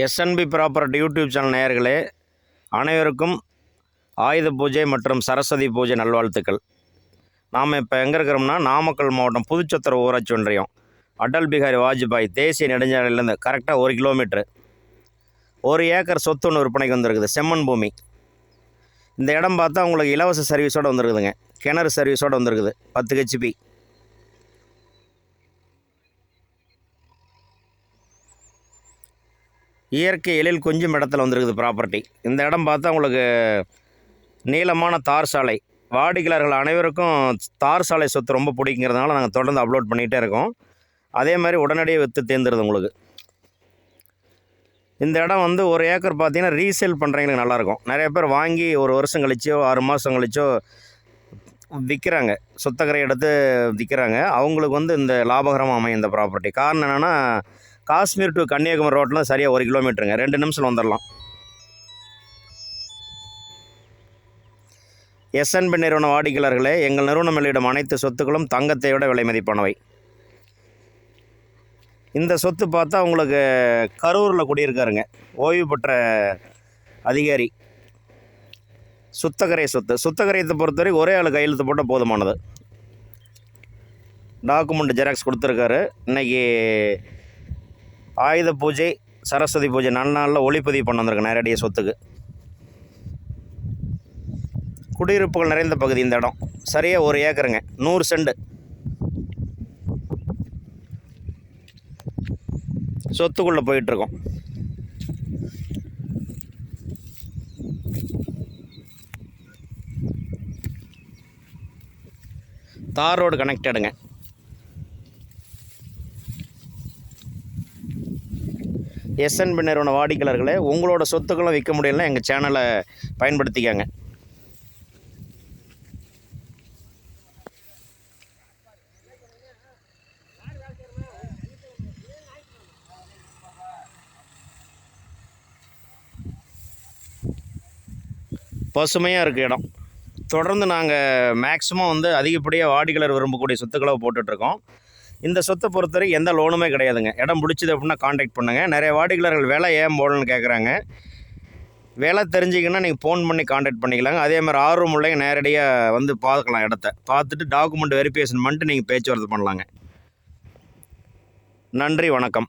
SNP property YouTube channel நேயர்களே அனைவருக்கும் ஆயுத பூஜை மற்றும் சரஸ்வதி பூஜை நல்வாழ்த்துக்கள். நாம் இப்போ எங்கே இருக்கிறோம்னா நாமக்கல் மாவட்டம் புதுச்சத்திர ஊராட்சி ஒன்றியம். அடல் பிகாரி வாஜ்பாய் தேசிய நெடுஞ்சாலையிலேருந்து கரெக்டாக ஒரு கிலோமீட்ரு ஒரு ஏக்கர் சொத்து ஒன்று விற்பனைக்கு வந்திருக்குது செம்மன் பூமி. இந்த இடம் பார்த்தா உங்களுக்கு இலவச சர்வீஸோடு வந்திருக்குதுங்க. கிணறு சர்வீஸோடு வந்திருக்குது பத்து ஹெச்பி இயற்கை எழில் கொஞ்சம் இடத்துல வந்திருக்குது ப்ராப்பர்ட்டி இந்த இடம் பார்த்தா உங்களுக்கு நீளமான தார் சாலை. வாடிக்கையாளர்கள் அனைவருக்கும் தார் சாலை சொத்து ரொம்ப பிடிக்குங்கிறதுனால நாங்கள் தொடர்ந்து அப்லோட் பண்ணிகிட்டே இருக்கோம். அதே மாதிரி உடனடியாக விற்று தேர்ந்துருது உங்களுக்கு. இந்த இடம் வந்து ஒரு ஏக்கர் பார்த்தீங்கன்னா ரீசேல் பண்ணுறவங்களுக்கு நல்லாயிருக்கும் நிறைய பேர் வாங்கி ஒரு வருஷம் கழிச்சோ ஆறு மாதம் கழிச்சோ விற்கிறாங்க சொத்தக்கரை எடுத்து விற்கிறாங்க அவங்களுக்கு வந்து இந்த லாபகரமாக அமையும் இந்த ப்ராப்பர்ட்டி காரணம் என்னென்னா காஷ்மீர் டு கன்னியாகுமரி ரோட்டில் சரியாக ஒரு கிலோமீட்டருங்க ரெண்டு நிமிஷம் வந்துடலாம் எஸ்என்பி நிறுவன வாடிக்கையாளர்களே எங்கள் நிறுவனம் வெளியிடும் அனைத்து சொத்துக்களும் தங்கத்தை விட விலை மதிப்பானவை. இந்த சொத்து பார்த்தா உங்களுக்கு கரூரில் குடியிருக்காருங்க. ஓய்வு பெற்ற அதிகாரி. சுத்தகரை சொத்து. சுத்தகரையத்தை பொறுத்தவரை ஒரே ஆள் கையெழுத்து போட்டால் போதுமானது. டாக்குமெண்ட் ஜெராக்ஸ் கொடுத்துருக்காரு. இன்றைக்கி ஆயுத பூஜை சரஸ்வதி பூஜை நல்ல நாளில் ஒளிப்பதிவு பண்ண வந்திருக்கு நேரடியாக சொத்துக்கு. குடியிருப்புகள் நிறைந்த பகுதி இந்த இடம். சரியாக ஒரு ஏக்கருங்க. நூறு செண்டு. சொத்துக்குள்ளே போயிட்டுருக்கோம். தார் ரோடு கனெக்டடுங்க எஸ்என்பி நிறுவன வாடிக்கையாளர்களே உங்களோட சொத்துக்களும் விற்க முடியலன்னா எங்கள் சேனலை பயன்படுத்திக்காங்க. பசுமையாக இருக்குது இடம். தொடர்ந்து நாங்கள் மேக்ஸிமம் வந்து அதிகப்படியாக வாடிக்கையாளர் விரும்பக்கூடிய சொத்துக்களை போட்டுட்ருக்கோம் இந்த சொத்தை பொறுத்தவரை எந்த லோனுமே கிடையாதுங்க. இடம் பிடிச்சது அப்படின்னா காண்டாக்ட் பண்ணுங்கள் நிறைய வாடிக்கையாளர்கள் விலை ஏன் போடணும்னு கேட்குறாங்க வேலை தெரிஞ்சிங்கன்னா நீங்கள் ஃபோன் பண்ணி காண்டாக்ட் பண்ணிக்கலாங்க. அதே மாதிரி ஆர்வம் உள்ளவங்க நேரடியாக வந்து பார்க்கலாம் இடத்த. பார்த்துட்டு டாக்குமெண்ட் வெரிஃபிகேஷன் பண்ணிட்டு நீங்கள் பேச்சுவார்த்தை பண்ணலாங்க. நன்றி வணக்கம்.